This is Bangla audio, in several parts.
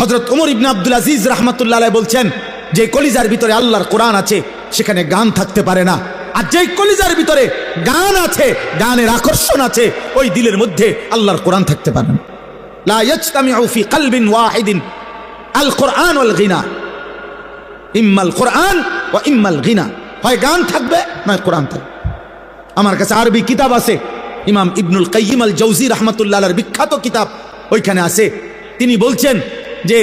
হজরত উমর ইবনে আব্দুল আজিজ রহমতুল্লাহ বলছেন, যে কলিজার ভিতরে আল্লাহর কোরআন আছে, সেখানে গান থাকতে পারে না। আর যেই কলিজার ভিতরে গান আছে, গানের আকর্ষণ আছে, ওই দিলের মধ্যে আল্লাহর কোরআন থাকতে পারে না। লা ইয়াজতামিউ ফি কলবিন ওয়াহিদিন, আল কোরআন ওয়াল গিনা। ইম্মাল কোরআন ও ইম্মাল গিনা। হয় গান থাকবে, নয় কোরআন থাকবে। আমার কাছে আরবি কিতাব আছে, ইমাম ইবনুল কাইয়িম আল জৌজি রহমতুল্লাহ বিখ্যাত কিতাব, ওইখানে আছে। তিনি বলছেন যে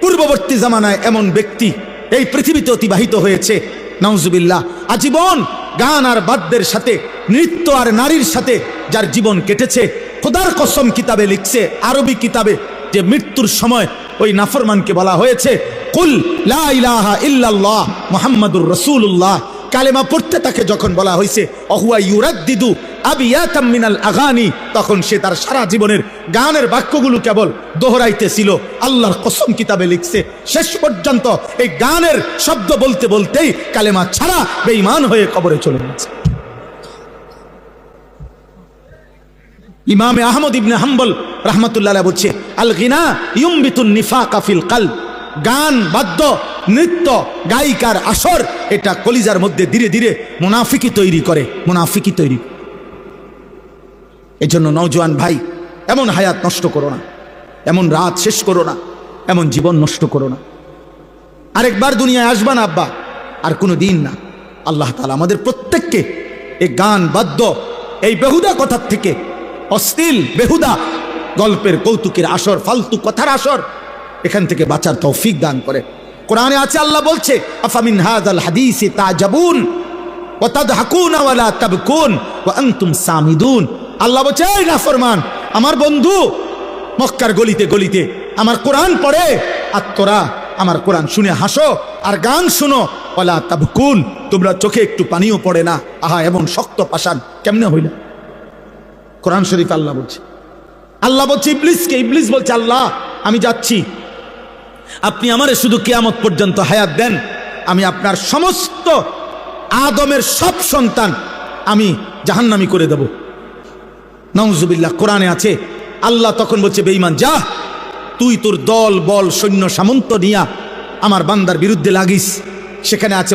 পূর্ববর্তী জামানায় এমন ব্যক্তি এই পৃথিবীতে অতিবাহিত হয়েছে, নাউজুবিল্লাহ, আজীবন গান আর বাদ্যের সাথে, নৃত্য আর নারীর সাথে যার জীবন কেটেছে, খোদার কসম কিতাবে লিখছে, আরবি কিতাবে যে মৃত্যুর সময় ওই নাফরমানকে বলা হয়েছে, কুল লা ইলাহা ইল্লাল্লাহ মুহাম্মাদুর রাসূলুল্লাহ। কালেমা পড়তে তাকে যখন বলা হয়েছে, অহুয়া ইউরাদ্দিদু আবিয়াতাম মিনাল আগানি। তখন সে তার সারা জীবনের গানের বাক্যগুলো কেবল দোহরাইতেছিল। আল্লাহর কসম কিতাবে লিখছে, শেষ পর্যন্ত এই গানের শব্দ বলতে বলতেই কালেমা ছাড়া বেঈমান হয়ে কবরে চলে গেছে। ইমামে আহমদ ইবনে হাম্বল রহমতুল্লাহ বলছে আল গিনা ইউমবিতুন নিফা কাফিল কাল গান, বাদ্য, নৃত্য, গায়িকার আসর, এটা কলিজার মধ্যে ধীরে ধীরে মুনাফিকি তৈরি করে, মুনাফিকি তৈরি করে। এজন্য নওজোয়ান ভাই, এমন হায়াত নষ্ট করো না। এমন রাত শেষ করো না। এমন জীবন নষ্ট করো না। আরেকবার দুনিয়ায় আসবা না আব্বা, আর কোনো দিন না। আল্লাহ তালা আমাদের প্রত্যেককে এই গান বাদ্য, এই বেহুদা কথার থেকে, অশ্লীল বেহুদা, গল্পের কৌতুকের আসর, ফালতু কথার আসর, এখান থেকে বাঁচার তৌফিক দান করে। কোরআনে আছে আল্লাহ বলছে, আফামিন হাদাল হাদিসে তাজাবুন ও তাদহাকুন ওয়ালা তাবকুন, ওয়া আনতুম সামিদুন। আল্লাহ বলছে, এই নাফরমান, আমার বন্ধু মক্কার গলিতে গলিতে আমার কোরআন পড়ে, আর তোরা আমার কোরআন শুনে হাসো আর গান শুনো। ওলা তাবকুন, তোমরা চোখে একটু পানিও পড়ে না। আহা, এমন শক্ত পাষাণ কেমনে হইল? কোরআন শরীফ আল্লাহ বলছে। আল্লাহ বলছে, ইবলিসকে, ইবলিস বলছে, আল্লাহ, আমি যাচ্ছি। আপনি আমারে শুধু কেয়ামত পর্যন্ত হায়াত দেন। আমি আপনার সমস্ত আদমের সব সন্তান আমি জাহান্নামি করে দেব। নওজুবিল্লাহ কোরআনে আছে, আল্লাহ তখন বলছে, বেঈমান, যা, তুই তোর দল, বল, সৈন্য, সামন্ত নিয়া আমার বান্দার বিরুদ্ধে লাগিস। সেখানে আছে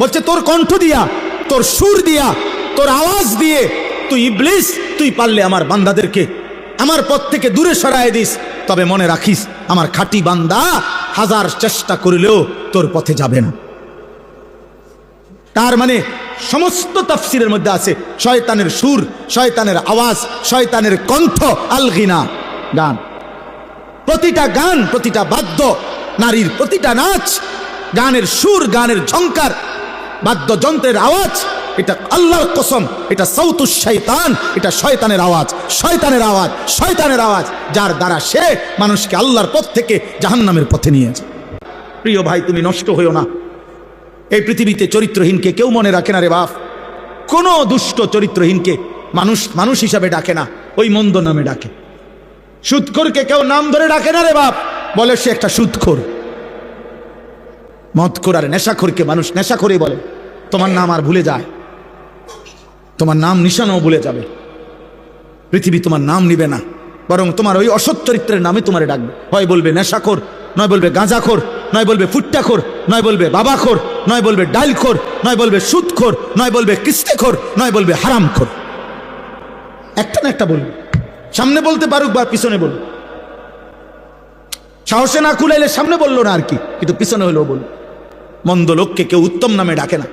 বলছে, তোর কণ্ঠ দিয়া, তোর সুর দিয়া, তোর আওয়াজ দিয়ে তুই ইবলিস, তুই পারলে আমার বান্দাদেরকে আমার পথ থেকে দূরে সরায় দিস। তবে মনে রাখিস, আমার খাঁটি বান্দা হাজার চেষ্টা করিলেও তোর পথে যাবে না। তার মানে সমস্ত তাফসিরের মধ্যে আছে, শয়তানের সুর, শয়তানের আওয়াজ, শয়তানের কণ্ঠ, আলগিনা, গান। প্রতিটা গান, প্রতিটা বাদ্য, নারীর প্রতিটা নাচ, গানের সুর, গানের ঝঙ্কার বাদ্যযন্ত্রের আওয়াজ, এটা আল্লাহর কসম, এটা সৌতুস শয়তান, এটা শয়তানের আওয়াজ শয়তানের আওয়াজ শয়তানের আওয়াজ, যার দ্বারা সে মানুষকে আল্লাহর পথ থেকে জাহান্নামের পথে নিয়েছে প্রিয় ভাই, তুমি নষ্ট হইও না। এই পৃথিবীতে চরিত্রহীনকে কেউ মনে রাখে না রে বাপ। কোনো দুষ্ট চরিত্রহীনকে মানুষ মানুষ হিসাবে ডাকে না, ওই মন্দ নামে ডাকে। সুৎখোরকে কেউ নাম ধরে ডাকে না রে বাপ, বলে সে একটা সুৎখোর। মদখোর আর নেশাখোরকে মানুষ নেশাখোরে বলে। তোমার নাম আর ভুলে যায়। তোমার নাম নিশানও ভুলে যাবে। পৃথিবী তোমার নাম নিবে না, বরং তোমার ওই অসৎ চরিত্রের নামে তোমারে ডাকবে। হয় বলবে নেশাখোর, নয় বলবে গাঁজাখোর, নয় বলবে ফুট্টাখোর, নয় বলবে বাবাখোর। নয় বলবে ডাইলখোর নয় বলবে সুদখোর, নয় বলবে কিস্তেখোর, নয় বলবে হারামখোর। একটা না একটা বলবে। সামনে বলতে পারুক বা পিছনে বলুক। সাহসে না খুলাইলে সামনে বলল না আর কি, কিন্তু পিছনে হলেও বলল মন্দ লোককে কেউ উত্তম নামে ডাকে না।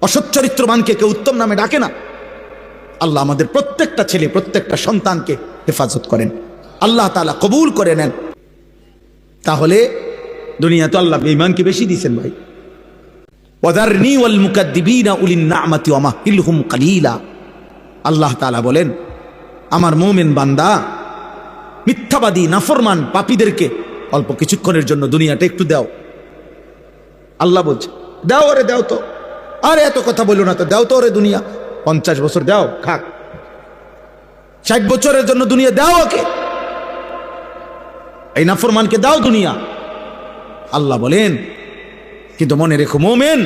অসৎ চরিত্রবানকে কেউ উত্তম নামে ডাকে না। আল্লাহ আমাদের প্রত্যেকটা ছেলে, প্রত্যেকটা সন্তানকে হেফাজত করেন। আল্লাহ তালা কবুল করে নেন। তাহলে দুনিয়া তো আল্লাহ বেঈমানকে বেশি দিয়েছেন ভাই। ওয়াদারনি ওয়াল মুকাদ্দিবিনা উলিন নামাতি ওয়া মাহিলহুম কালিলা। আল্লাহ তাআলা বলেন, আমার মুমিন বান্দা, মিথ্যাবাদী, নাফরমান পাপীদেরকে অল্প কিছুক্ষণের জন্য দুনিয়াটা একটু দাও। আল্লাহ বলছে, দাও ওরে, দাও তো। আরে, এত কথা বলল না তো, দাও তো ওরে দুনিয়া। পঞ্চাশ বছর দাও, খাক। ষাট বছরের জন্য দুনিয়া, দাও ওকে। এই নাফরমানকে দাও দুনিয়া। আল্লাহ বলেন, কিন্তু মনে রেখো, মোমেন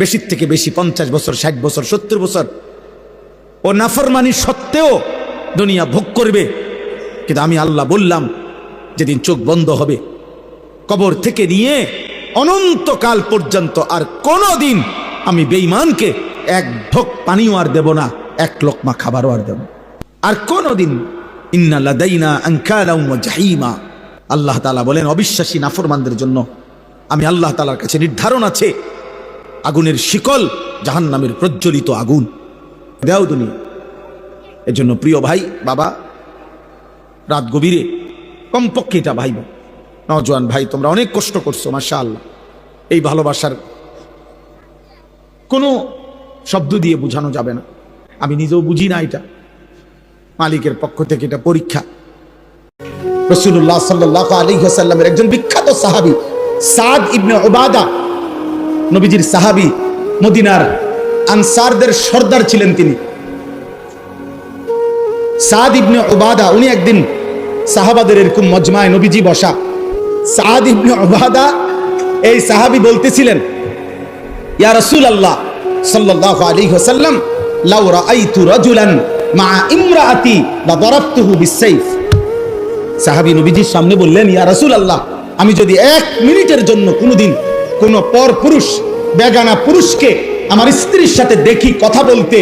বেশির থেকে বেশি পঞ্চাশ বছর, ষাট বছর, সত্তর বছর, ও নাফরমানি সত্ত্বেও দুনিয়া ভোগ করবে। কিন্তু আমি আল্লাহ বললাম, যেদিন চোখ বন্ধ হবে, কবর থেকে নিয়ে অনন্তকাল পর্যন্ত আর কোনো দিন আমি বেঈমানকে এক ঢোক পানিও আর দেব না, এক লোকমা খাবারও আর দেব আর কোনো দিন ইন্না ইন্নাল্লাদাইনা আঙ্কালাউ ওয়া জাহিমা। আল্লাহ তালা বলেন, অবিশ্বাসী নাফরমানদের জন্য আমি আল্লাহ তালার কাছে নির্ধারণ আছে। আগুনের শিকল জাহান্নামের প্রজ্বলিত আগুন। দেও দুনিয়া। এজন্য প্রিয় ভাই, বাবা, রাত গভীরে, কমপক্ষে এটা ভাইব। নজওয়ান ভাই, তোমরা অনেক কষ্ট করছ মাসা আল্লাহ এই ভালোবাসার কোনো শব্দ দিয়ে বোঝানো যাবে না। আমি নিজেও বুঝি না এটা। মালিকের পক্ষ থেকে এটা পরীক্ষা। রসুল্লাহ সাল্লাহ আলী সাল্লামের একজন বিখ্যাত সাহাবি সাদ ইবনে ওবাদা নবীজির সাহাবি, মদিনার আনসারদের সর্দার ছিলেন তিনি। সাদ ইবনে ওবাদা উনি একদিন সাহাবাদের এরকম মজমায় নবীজি বসা। সাদ ইবনে ওবাদা এই সাহাবি বলতেছিলেন, ইয়া রাসূল আল্লাহ সাল্লাল্লাহু আলাইহি ওয়াসাল্লাম, লাউ রাআইতু রাজুলান মা ইমরাআতি লা দারাবতুহু বিসাইফ সাহাবী নবীজির সামনে বললেন, ইয়া রাসূল আল্লাহ আমি যদি এক মিনিটের জন্য কোনোদিন কোনো পর পুরুষ, বেগানা পুরুষকে আমার স্ত্রীর সাথে দেখি কথা বলতে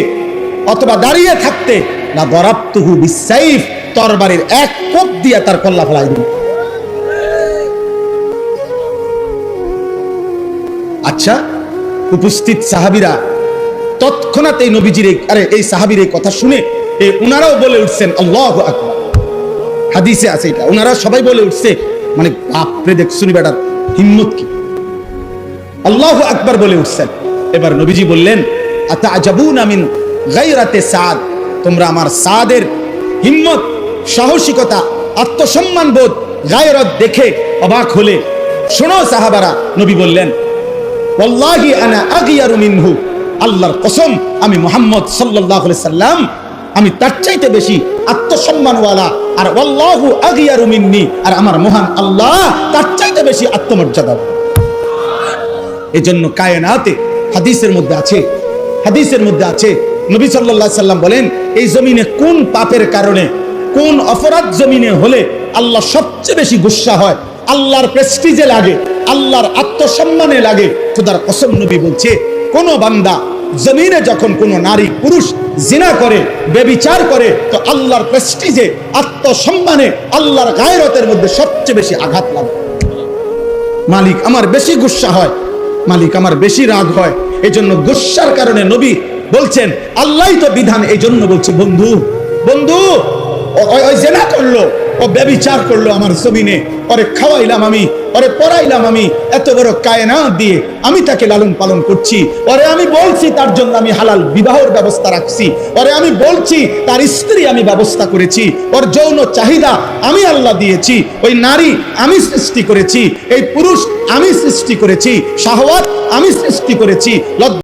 অথবা দাঁড়িয়ে থাকতে না দরাবতুহু বিসাইফ তরবারির এক কোপ দিয়া তার কল্লা ফেলাই দিন আচ্ছা উপস্থিত সাহাবিরা তৎক্ষণাৎ এই নবীজির আরে, এই সাহাবির এই কথা শুনে এই উনারাও বলে উঠছেন, আল্লাহ আকবার। হাদিসে আছে এটা। ওনারা সবাই বলে উঠছে মানে বাপরে দেখ শুনি বেটার হিম্মত কি? আল্লাহ আকবার বলে উঠছেন। এবার নবীজি বললেন সাদ? তোমরা আমার সাদের হিম্মত, সাহসিকতা, আত্মসম্মান বোধ, গায়রত দেখে অবাক হলে। শোনো সাহাবারা, নবী বললেন আনা আল্লাহর কসম, আমি মুহাম্মদ আলাইহি সাল্লাম, আমি তার চাইতে বেশি আত্মসম্মানওয়ালা আর ওয়াল্লাহু আগিয়ারু মিন্নি। আর আমার মহান আল্লাহ তার চাইতে বেশি আত্মমর্যাদা। এজন্য কায়নাতে হাদিসের মধ্যে আছে, হাদিসের মধ্যে আছে, নবী সাল্লাল্লাহু সাল্লাম বলেন, এই জমিনে কোন পাপের কারণে, কোন অপরাধ জমিনে হলে আল্লাহ সবচেয়ে বেশি গুসা হয়? আল্লাহর প্রেস্টিজে লাগে, আল্লাহর আত্মসম্মানে লাগে। খোদার কসম নবী বলছে, কোন বান্দা জমিনে যখন কোন নারী পুরুষ জিনা করে, বেবিচার করে, তো আল্লাহর প্রেস্টিজে আত্মসম্মানে আল্লাহর গায়রতের মধ্যে সবচেয়ে বেশি আঘাত লাগে। মালিক আমার বেশি গুসা হয়, মালিক আমার বেশি রাগ হয় এই জন্য গুসার কারণে নবী বলছেন, আল্লাহ তো বিধান এই জন্য বলছে, বন্ধু বন্ধু ওই জেনা করল, ও ব্যবিচার করল আমার জমিনে, ওরে খাওয়াইলাম আমি ওরে পড়াইলাম আমি এত বড় কায়নাত দিয়ে আমি তাকে লালন পালন করছি। ওরে আমি বলছি তার জন্য আমি হালাল বিবাহর ব্যবস্থা রাখছি। ওরে আমি বলছি তার স্ত্রী আমি ব্যবস্থা করেছি। ওর যৌন চাহিদা আমি আল্লাহ দিয়েছি। ওই নারী আমি সৃষ্টি করেছি। এই পুরুষ আমি সৃষ্টি করেছি। শাহওয়াত আমি সৃষ্টি করেছি।